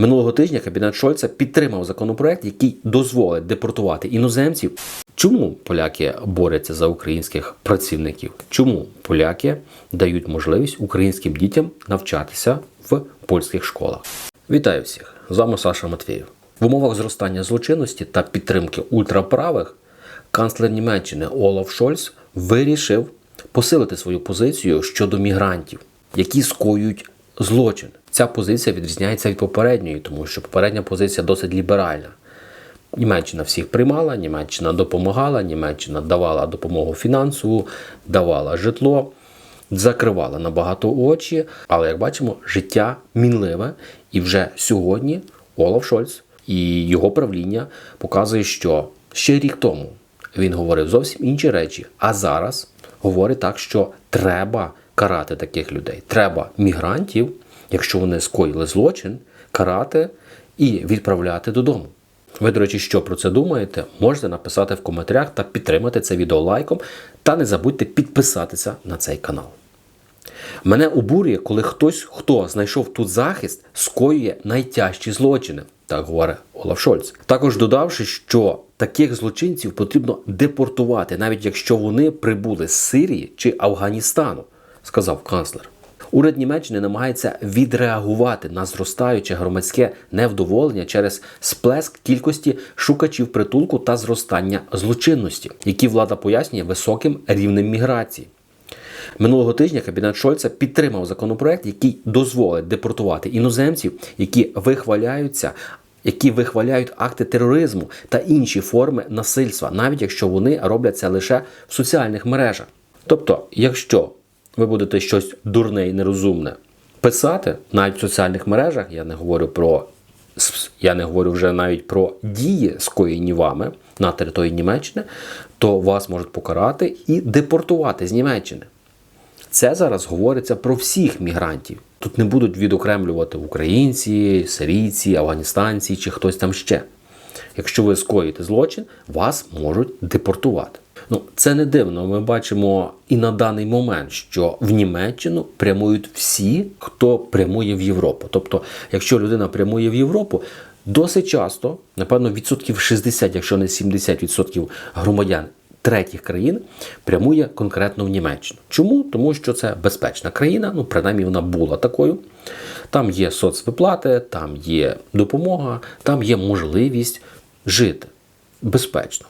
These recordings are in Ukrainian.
Минулого тижня кабінет Шольца підтримав законопроект, який дозволить депортувати іноземців. Чому поляки борються за українських працівників? Чому поляки дають можливість українським дітям навчатися в польських школах? Вітаю всіх! З вами Саша Матвєєв. В умовах зростання злочинності та підтримки ультраправих канцлер Німеччини Олаф Шольц вирішив посилити свою позицію щодо мігрантів, які скоюють злочин. Ця позиція відрізняється від попередньої, тому що попередня позиція досить ліберальна. Німеччина всіх приймала, Німеччина допомагала, Німеччина давала допомогу фінансову, давала житло, закривала набагато очі. Але як бачимо, життя мінливе, і вже сьогодні Олаф Шольц і його правління показує, що ще рік тому він говорив зовсім інші речі, а зараз говорить так, що треба карати таких людей. Треба мігрантів, якщо вони скоїли злочин, карати і відправляти додому. Ви, до речі, що про це думаєте? Можете написати в коментарях та підтримати це відео лайком. Та не забудьте підписатися на цей канал. Мене обурює, коли хтось, хто знайшов тут захист, скоює найтяжчі злочини, так говорить Олаф Шольц. Також додавши, що таких злочинців потрібно депортувати, навіть якщо вони прибули з Сирії чи Афганістану, сказав канцлер. Уряд Німеччини намагається відреагувати на зростаюче громадське невдоволення через сплеск кількості шукачів притулку та зростання злочинності, які влада пояснює високим рівнем міграції. Минулого тижня кабінет Шольца підтримав законопроект, який дозволить депортувати іноземців, які вихваляються. Які вихваляють акти тероризму та інші форми насильства, навіть якщо вони роблять це лише в соціальних мережах. Тобто, якщо ви будете щось дурне і нерозумне писати навіть в соціальних мережах, я не говорю про я не говорю вже навіть про дії, скоєні вами на території Німеччини, то вас можуть покарати і депортувати з Німеччини. Це зараз говориться про всіх мігрантів. Тут не будуть відокремлювати українці, сирійці, афганістанці чи хтось там ще. Якщо ви скоїте злочин, вас можуть депортувати. Ну, це не дивно. Ми бачимо і на даний момент, що в Німеччину прямують всі, хто прямує в Європу. Тобто, якщо людина прямує в Європу, досить часто, напевно, відсотків 60, якщо не 70% громадян третіх країн прямує конкретно в Німеччину. Чому? Тому що це безпечна країна, ну принаймні вона була такою. Там є соцвиплати, там є допомога, там є можливість жити безпечно.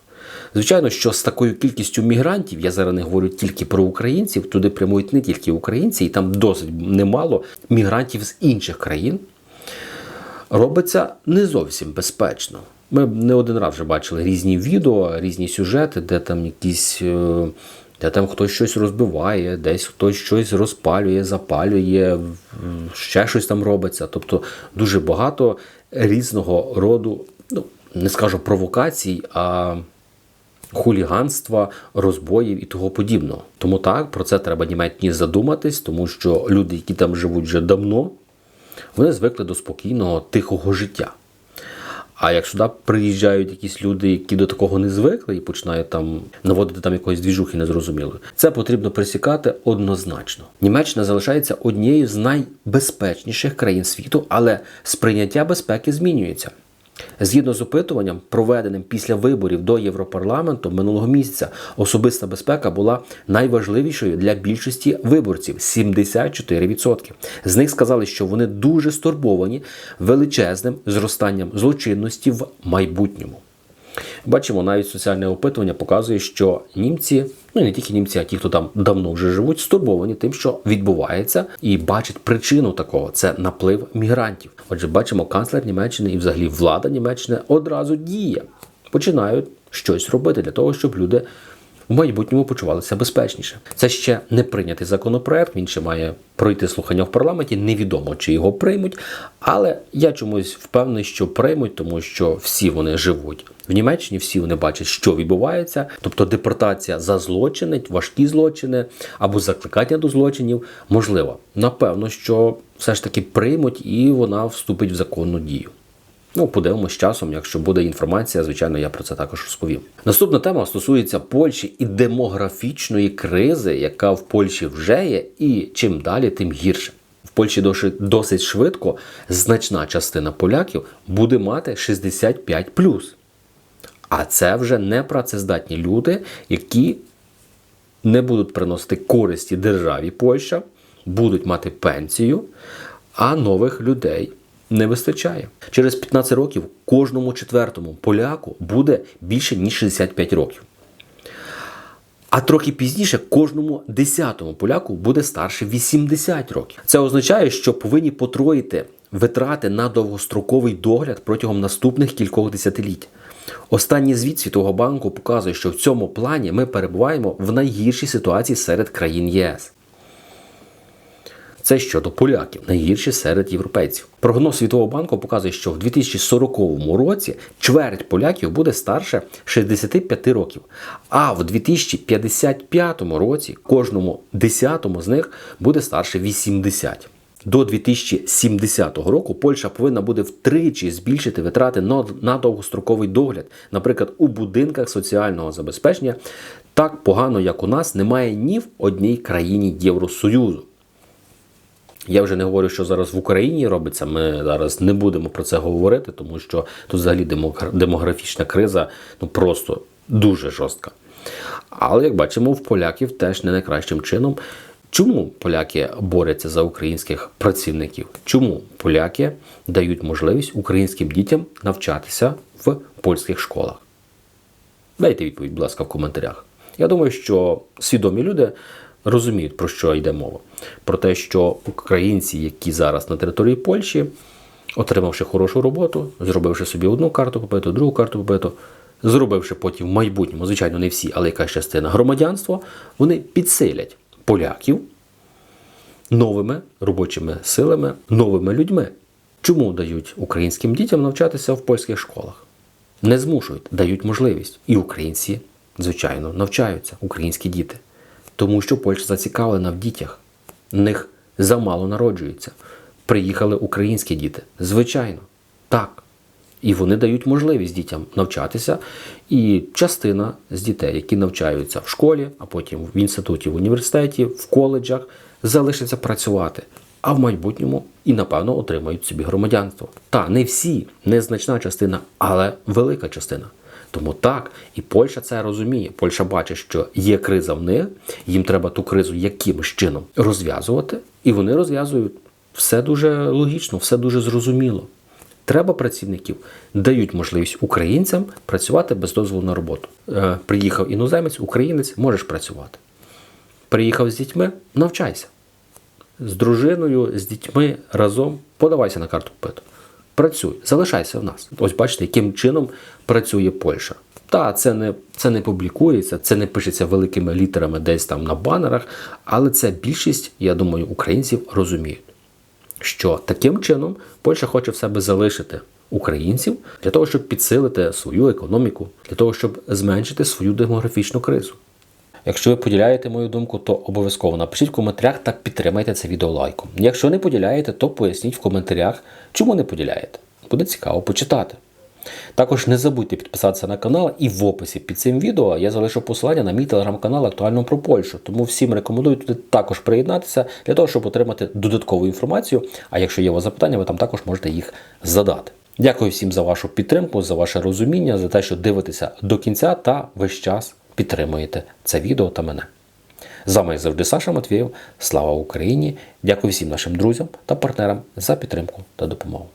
Звичайно, що з такою кількістю мігрантів, я зараз не говорю тільки про українців, туди прямують не тільки українці, і там досить немало мігрантів з інших країн. Робиться не зовсім безпечно. Ми не один раз вже бачили різні відео, різні сюжети, де там якісь. е, Де там хтось щось розбиває, десь хтось щось розпалює, запалює, ще щось там робиться. Тобто дуже багато різного роду, ну не скажу провокацій, а хуліганства, розбоїв і того подібного. Тому так про це треба Німеччині задуматись, тому що люди, які там живуть вже давно, вони звикли до спокійного, тихого життя. А як сюди приїжджають якісь люди, які до такого не звикли, і починають там наводити там якоїсь двіжухи незрозумілої, це потрібно присікати однозначно. Німеччина залишається однією з найбезпечніших країн світу, але сприйняття безпеки змінюється. Згідно з опитуванням, проведеним після виборів до Європарламенту минулого місяця, особиста безпека була найважливішою для більшості виборців 74%. З них сказали, що вони дуже стурбовані величезним зростанням злочинності в майбутньому. Бачимо, навіть соціальне опитування показує, що німці, ну і не тільки німці, а ті, хто там давно вже живуть, стурбовані тим, що відбувається, і бачать причину такого це наплив мігрантів. Отже, бачимо, канцлер Німеччини і взагалі влада Німеччини одразу діє, починають щось робити для того, щоб люди в майбутньому почувалися безпечніше. Це ще не прийнятий законопроект. Він ще має пройти слухання в парламенті. Невідомо чи його приймуть, але я чомусь впевнений, що приймуть, тому що всі вони живуть в Німеччині, всі вони бачать, що відбувається. Тобто депортація за злочини, важкі злочини або закликання до злочинів можливо. Напевно, що все ж таки приймуть і вона вступить в законну дію. Ну, подивимось часом, якщо буде інформація, звичайно, я про це також розповім. Наступна тема стосується Польщі і демографічної кризи, яка в Польщі вже є, і чим далі, тим гірше. В Польщі досить швидко значна частина поляків буде мати 65 А це вже не працездатні люди, які не будуть приносити користі державі Польща, будуть мати пенсію, а нових людей не вистачає. Через 15 років кожному четвертому поляку буде більше ніж 65 років. А трохи пізніше кожному десятому поляку буде старше 80 років. Це означає, що повинні потроїти витрати на довгостроковий догляд протягом наступних кількох десятиліть. Останній звіт Світового банку показує, що в цьому плані ми перебуваємо в найгіршій ситуації серед країн ЄС. Це щодо поляків, найгірші серед європейців. Прогноз Світового банку показує, що в 2040 році чверть поляків буде старше 65 років, а в 2055 році кожному десятому з них буде старше 80. До 2070 року Польща повинна буде втричі збільшити витрати на- довгостроковий догляд. Наприклад, у будинках соціального забезпечення так погано, як у нас, немає ні в одній країні Євросоюзу. Я вже не говорю, що зараз в Україні робиться. Ми зараз не будемо про це говорити, тому що тут взагалі демографічна криза ну просто дуже жорстка. Але як бачимо, в поляків теж не найкращим чином. Чому поляки борються за українських працівників? Чому поляки дають можливість українським дітям навчатися в польських школах? Дайте відповідь, будь ласка, в коментарях. Я думаю, що свідомі люди розуміють, про що йде мова. Про те, що українці, які зараз на території Польщі, отримавши хорошу роботу, зробивши собі одну карту побиту, другу карту побиту, зробивши потім в майбутньому, звичайно, не всі, але якась частина громадянства, вони підсилять поляків новими робочими силами, новими людьми. Чому дають українським дітям навчатися в польських школах? Не змушують, дають можливість. І українці, звичайно, навчаються, українські діти. Тому що Польща зацікавлена в дітях. Них замало народжується. Приїхали українські діти. Звичайно, так. І вони дають можливість дітям навчатися. І частина з дітей, які навчаються в школі, а потім в інституті, в університеті, в коледжах, залишаться працювати. А в майбутньому і, напевно, отримають собі громадянство. Та не всі, незначна частина, але велика частина. Тому так, і Польща це розуміє. Польща бачить, що є криза в них, їм треба ту кризу якимось чином розв'язувати, і вони розв'язують все дуже логічно, все дуже зрозуміло. Треба працівників, дають можливість українцям працювати без дозволу на роботу. Е, приїхав іноземець, українець, можеш працювати. Приїхав з дітьми, навчайся. З дружиною, з дітьми разом подавайся на карту питу. Працюй, залишайся в нас. Ось бачите, яким чином працює Польща. Та це не, це не публікується, це не пишеться великими літерами десь там на банерах, але це більшість, я думаю, українців розуміють, що таким чином Польща хоче в себе залишити українців для того, щоб підсилити свою економіку, для того, щоб зменшити свою демографічну кризу. Якщо ви поділяєте мою думку, то обов'язково напишіть в коментарях та підтримайте це відео лайком. Якщо не поділяєте, то поясніть в коментарях, чому не поділяєте. Буде цікаво почитати. Також не забудьте підписатися на канал і в описі під цим відео я залишу посилання на мій телеграм-канал актуально про Польщу. Тому всім рекомендую туди також приєднатися для того, щоб отримати додаткову інформацію. А якщо є у вас запитання, ви там також можете їх задати. Дякую всім за вашу підтримку, за ваше розуміння, за те, що дивитеся до кінця та весь час підтримуєте це відео та мене. З вами завжди Саша Матвієв. Слава Україні! Дякую всім нашим друзям та партнерам за підтримку та допомогу.